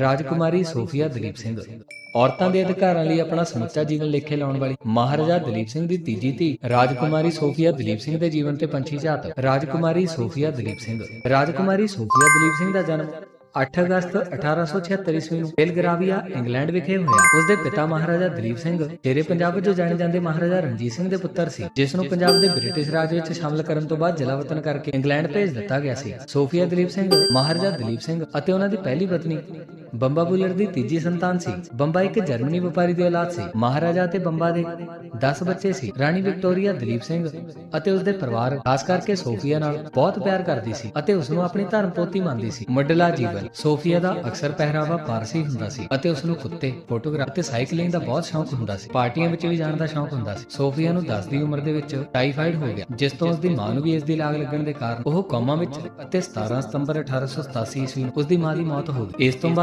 ਰਾਜਕੁਮਾਰੀ Sophia Duleep Singh. ਔਰਤਾਂ ਦੇ ਅਧਿਕਾਰਾਂ ਲਈ ਆਪਣਾ ਸਮੁੱਚਾ ਜੀਵਨ ਲੇਖੇ ਲਾਉਣ ਵਾਲੀ ਮਹਾਰਾਜਾ ਦਲੀਪ ਸਿੰਘ ਦੀ ਤੀਜੀ ਧੀ ਰਾਜਕੁਮਾਰੀ ਸੋਫੀਆ ਦਲੀਪ ਸਿੰਘ ਦੇ ਜੀਵਨ ਤੇ ਪੰਛੀ ਝਾਤ। ਰਾਜਕੁਮਾਰੀ ਸੋਫੀਆ ਦਲੀਪ ਸਿੰਘ। ਰਾਜਕੁਮਾਰੀ ਸੋਫੀਆ ਦਲੀਪ ਸਿੰਘ ਦਾ ਜਨਮ 8 ਅਗਸਤ 1876 ਈਸਵੀ ਨੂੰ ਬੇਲਗਰਾਵੀਆ, ਇੰਗਲੈਂਡ ਵਿਖੇ ਹੋਇਆ। ਉਸ ਦੇ ਪਿਤਾ ਮਹਾਰਾਜਾ ਦਲੀਪ ਸਿੰਘ ਸ਼ੇਰੇ ਪੰਜਾਬ ਵਜੋਂ ਜਾਣੇ ਜਾਂਦੇ ਮਹਾਰਾਜਾ ਰਣਜੀਤ ਸਿੰਘ ਦੇ ਪੁੱਤਰ ਸੀ, ਜਿਸ ਨੂੰ ਪੰਜਾਬ ਦੇ ਬ੍ਰਿਟਿਸ਼ ਰਾਜ ਵਿੱਚ ਸ਼ਾਮਲ ਕਰਨ ਤੋਂ ਬਾਅਦ ਜਲਾ ਵਤਨ ਕਰਕੇ ਇੰਗਲੈਂਡ ਭੇਜ ਦਿੱਤਾ ਗਿਆ ਸੀ। ਸੋਫੀਆ ਦਲੀਪ ਸਿੰਘ, ਮਹਾਰਾਜਾ ਦਲੀਪ ਸਿੰਘ ਅਤੇ ਉਹਨਾਂ ਦੀ ਪਹਿਲੀ ਪਤਨੀ ਬੰਬਾ ਬੁਲਰ ਦੀ ਤੀਜੀ ਸੰਤਾਨ ਸੀ। ਬੰਬਾ ਇੱਕ ਜਰਮਨੀ ਵਪਾਰੀ ਦੀ ਔਲਾਦ ਸੀ। ਮਹਾਰਾਜਾ ਤੇ ਬੰਬਾ ਦੇ 10 ਬੱਚੇ ਸੀ। ਰਾਣੀ ਵਿਕਟੋਰੀਆ, ਦਲੀਪ ਸਿੰਘ ਅਤੇ ਉਸ ਦੇ ਪਰਿਵਾਰ, ਖਾਸ ਕਰਕੇ ਸੋਫੀਆ ਨਾਲ ਬਹੁਤ ਪਿਆਰ ਕਰਦੀ ਸੀ ਅਤੇ ਉਸ ਨੂੰ ਆਪਣੀ ਧਰਮ ਪੋਤੀ ਮੰਨਦੀ ਸੀ। ਮੁੱਢਲਾ ਜੀਵਨ। ਸੋਫੀਆ ਦਾ ਅਕਸਰ ਪਹਿਰਾਵਾ ਪਾਰਸੀ ਹੁੰਦਾ ਸੀ ਅਤੇ ਉਸ ਨੂੰ ਕੁੱਤੇ, ਫੋਟੋਗ੍ਰਾਫ ਤੇ ਸਾਈਕਲਿੰਗ ਦਾ ਬਹੁਤ ਸ਼ੌਂਕ ਹੁੰਦਾ ਸੀ। ਪਾਰਟੀਆਂ ਵਿੱਚ ਵੀ ਜਾਣ ਦਾ ਸ਼ੌਂਕ ਹੁੰਦਾ ਸੀ। ਸੋਫੀਆ ਨੂੰ 10 ਦੀ ਉਮਰ ਦੇ ਵਿੱਚ ਟਾਈਫਾਈਡ ਹੋ ਗਿਆ, ਜਿਸ ਤੋਂ ਉਸ ਦੀ ਮਾਂ ਨੂੰ ਵੀ ਇਸ ਦੀ ਲਾਗ ਲੱਗਣ ਦੇ ਕਾਰਨ ਉਹ ਕੋਮਾ ਵਿੱਚ ਅਤੇ 17 ਸਤੰਬਰ 1887 ਈਸਵੀ ਨੂੰ ਉਸ ਦੀ ਮਾਂ ਦੀ ਮੌਤ ਹੋ ਗਈ। ਇਸ ਤੋਂ ਬਾਅਦ